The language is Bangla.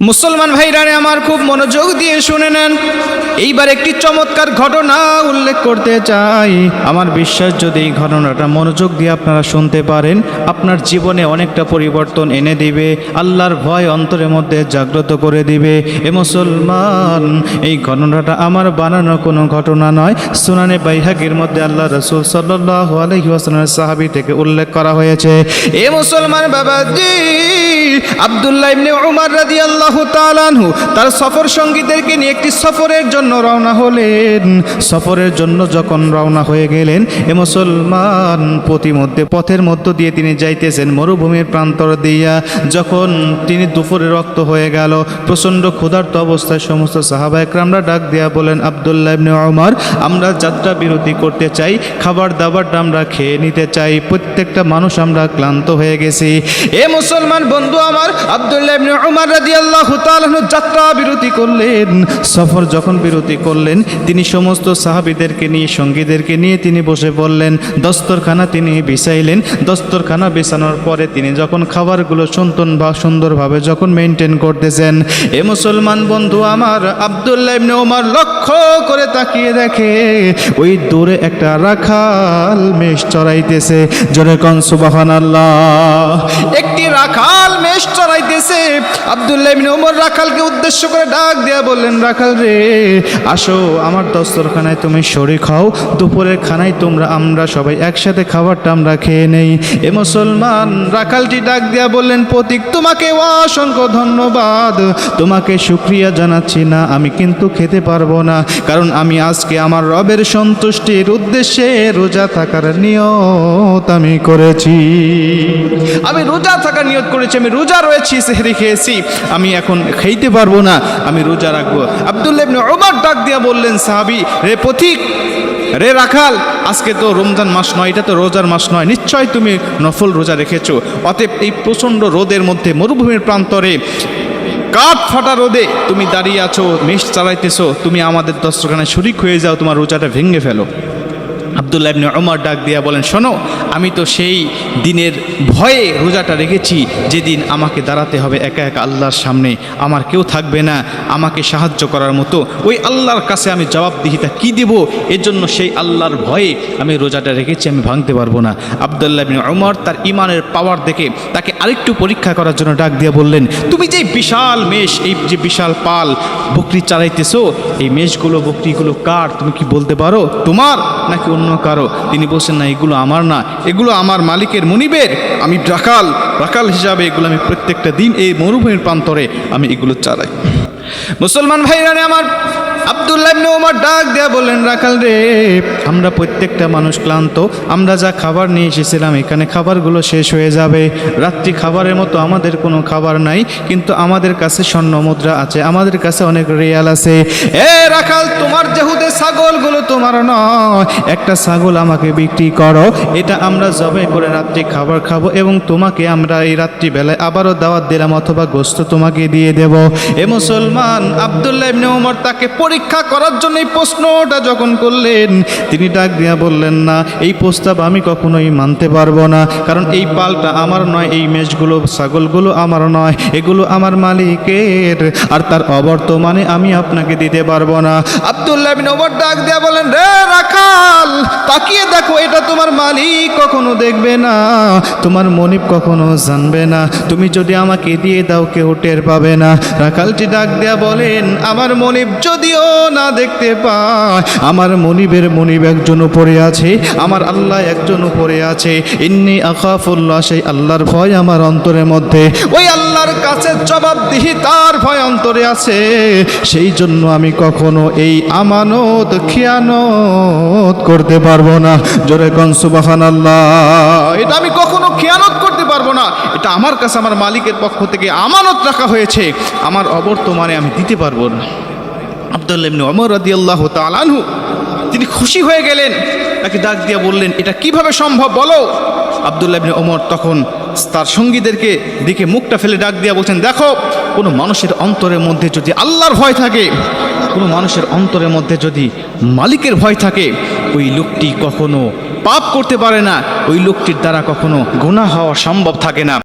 মুসলমান ভাইরানে আমার খুব মনোযোগ দিয়ে শুনে নেন। এইবার একটি চমৎকার ঘটনা উল্লেখ করতে চাই। আমার বিশ্বাস যদি এই ঘটনাটা মনোযোগ দিয়ে আপনারা শুনতে পারেন, আপনার জীবনে অনেকটা পরিবর্তন এনে দিবে, আল্লাহর ভয় অন্তরের মধ্যে জাগ্রত করে দিবে। এ মুসলমান, এই ঘটনাটা আমার বানানো কোনো ঘটনা নয়। সুনানে বাইহাগির মধ্যে আল্লাহ রসুল সাল্লাহ আলহি ওয়াসাল্লামের সাহাবি থেকে উল্লেখ করা হয়েছে। এ মুসলমান বাবাজি আব্দুল্লাহ ইবনে উমর রাদিয়াল্লাহু তাআলা আনহু তার সফর সঙ্গীদেরকে নিয়ে একটি সফরের জন্য রওনা হলেন। সফরের জন্য যখন রওনা হয়ে গেলেন, এ মুসলমান প্রতিমধ্যে পথের মধ্য দিয়ে তিনি যাইতেছেন মরুভূমির প্রান্তর দিয়া। যখন তিনি দুপুরে রক্ত হয়ে গেল, প্রচণ্ড ক্ষুধার্ত অবস্থায় সমস্ত সাহাবা একরামরা ডাক দিয়া বলেন, আব্দুল্লাহ ইবনে ওমর আমরা যাত্রা বিরতি করতে চাই, খাবার দাবারটা আমরা খেয়ে নিতে চাই, প্রত্যেকটা মানুষ আমরা ক্লান্ত হয়ে গেছি। এ মুসলমান বন্ধু আমার আব্দুল্লাহ ইবনে উমর রাদিয়াল্লাহু তাআলা যাত্রা বিরতি করলেন। সফর যখন বিরতি করলেন, তিনি সমস্ত সাহাবীদেরকে নিয়ে, সঙ্গীদেরকে নিয়ে তিনি বসে পড়লেন। দস্তরখানা তিনি বিছাইলেন। দস্তরখানা বিছানোর পরে তিনি যখন খাবারগুলো সন্তুন বা সুন্দরভাবে যখন মেনটেন করতেছেন, এ মুসলমান বন্ধু আমার, আব্দুল্লাহ ইবনে ওমর লক্ষ্য করে তাকিয়ে দেখে, ওই দূরে একটা রাখাল মেষ চড়াইতেছে। জোরে কন সুবহানাল্লাহ। একটি রাখাল মেষ চড়াইতেছে। আব্দুল্লাহ ওমর রাখালকে উদ্দেশ্য করে ডাক দেয়া বললেন, রাখাল রে, আসো আমার দস্তরখানায় তুমি শরীক হও। দুপুরের খানায় তোমরা, আমরা সবাই একসাথে খাবারটা আমরা খেয়ে নেই। এ মুসলমান, রাখালটি ডাক দেয়া বললেন, প্রতীক, তোমাকে অসংখ্য ধন্যবাদ। তোমাকে শুক্রিয়া জানাচ্ছি না, আমি কিন্তু খেতে পারব না। কারণ আমি আজকে আমার রবের সন্তুষ্টির উদ্দেশ্যে রোজা থাকার নিয়ত আমি করেছি। আমি রোজা থাকার নিয়ত করেছি, আমি রোজা রয়েছি, সেহরি খেয়েছি। আমি এখন খেইতে পারব না, আমি রোজা রাখব। আব্দুল্লাহ ইবনে ওমর ডাক দিয়া বললেন, সাহাবি, রে পথিক রে রাখাল, আজকে তো রমজান মাস নয়, এটা তো রোজার মাস নয়, নিশ্চয় তুমি নফল রোজা রেখেছো। অতএব এই প্রচণ্ড রোদের মধ্যে মরুভূমির প্রান্তরে কাঠ ফাটা রোদে তুমি দাঁড়িয়ে আছো, মেষ চালাইতেছো, তুমি আমাদের দস্তখানায় শরিক হয়ে যাও, তোমার রোজাটা ভেঙে ফেলো। আবদুল্লাহ ইবনে ওমর ডাক দিয়া বলেন, শোনো, আমি তো সেই দিনের ভয়ে রোজাটা রেখেছি, যেদিন আমাকে দাঁড়াতে হবে একা একা আল্লাহর সামনে। আমার কেউ থাকবে না, আমাকে সাহায্য করার মতো। ওই আল্লাহর কাছে আমি জবাবদিহিতা কি দেব? এর জন্য সেই আল্লাহর ভয়ে আমি রোজাটা রেখেছি, আমি ভাঙতে পারব না। আবদুল্লাহ ইবনে ওমর তার ইমানের পাওয়ার দেখে তাকে আরেকটু পরীক্ষা করার জন্য ডাক দিয়া বললেন, তুমি যে বিশাল মেষ, এই যে বিশাল পাল বকরি চালাইতেছো, এই মেষগুলো, বকরিগুলো কার? তুমি কি বলতে পারো? তোমার নাকি অন্য কারও। তিনি বলছেন, না, এগুলো আমার না। এগুলো আমার মালিকের মনিবের। আমি ডাকাল ডাকাল হিসাবে এগুলো আমি প্রত্যেকটা দিন এই মরুভূমির প্রান্তরে আমি এগুলো চালাই। মুসলমান ভাইরানে আমার আব্দুল্লাহ ইবনে ওমর ডাক দেয়া বললেন, রাখাল রে, আমরা প্রত্যেকটা মানুষ ক্লান্ত। আমরা যা খাবার নিয়ে এসেছিলাম, এখানে খাবারগুলো শেষ হয়ে যাবে। রাত্রি খাবারের মতো আমাদের কোনো খাবার নাই, কিন্তু আমাদের কাছে স্বর্ণ মুদ্রা আছে, আমাদের কাছে অনেক রিয়াল আছে। এ রাখাল, তোমার যেহুদে ছাগলগুলো তোমার নয়। একটা ছাগল আমাকে বিক্রি করো, এটা আমরা জবে করে রাত্রি খাবার খাব এবং তোমাকে আমরা এই রাত্রিবেলায় আবারও দাওয়াত দিলাম অথবা গোস্ত তোমাকে দিয়ে দেব। এ মুসলমান, আবদুল্লাহ ইবনে ওমর তাকে পরীক্ষা করার জন্য এই প্রশ্নটা যখন করলেন, তিনি ডাক দিয়া বললেন, না, এই প্রস্তাব আমি কখনোই মানতে পারব না। কারণ এই পালটা আমার নয়, এই মেষগুলো, ছাগলগুলো আমার নয়, এগুলো আমার মালিকের। আর তার অবর্তমানে আমি আপনাকে দিতে পারব না। আবদুল্লাহ ডাক দিয়া বলেন রে রাখাল, তাকিয়ে দেখো, এটা তোমার মালিক কখনো দেখবে না। তোমার মনিব কখনো জানবে না। তুমি যদি আমাকে দিয়ে দাও, কেউ টের পাবে না। রাখালটি ডাক দেয়া বলেন, আমার মনিব যদিও না দেখতে পায়। আমার মনিবের মনিব একজন উপরে আছে, আমার আল্লাহ একজন উপরে আছে। ইন্নি আকাফুল্লাহ সেই আল্লাহর ভয় আমার অন্তরের মধ্যে। ওই আল্লাহর কাছে জবাবদিহি তার ভয় অন্তরে আছে। সেই জন্য আমি কখনো এই আমানত, খিয়ানত করতে পারব না। জোরে কন সুবাহান আল্লাহ এটা আমি কখনো খেয়ানত করতে পারব না। এটা আমার কাছে, আমার মালিকের পক্ষ থেকে আমানত রাখা হয়েছে। আমার অবর্তমানে আমি দিতে পারব না। আবদুল্লাহ ইবনে ওমর রাদিয়াল্লাহু তাআলা তিনি খুশি হয়ে গেলেন, তাকে ডাক দিয়ে বললেন, এটা কীভাবে সম্ভব বলো? আবদুল্লাহ ইবনে ওমর তখন তার সঙ্গীদেরকে দিকে মুখটা ফেলে ডাক দিয়া বলছেন, দেখো, কোনো মানুষের অন্তরের মধ্যে যদি আল্লাহর ভয় থাকে, কোনো মানুষের অন্তরের মধ্যে যদি মালিকের ভয় থাকে, ওই লোকটি কখনো পাপ করতে পারে না, ওই লোকটির দ্বারা কখনো গুণা হওয়া সম্ভব থাকে না।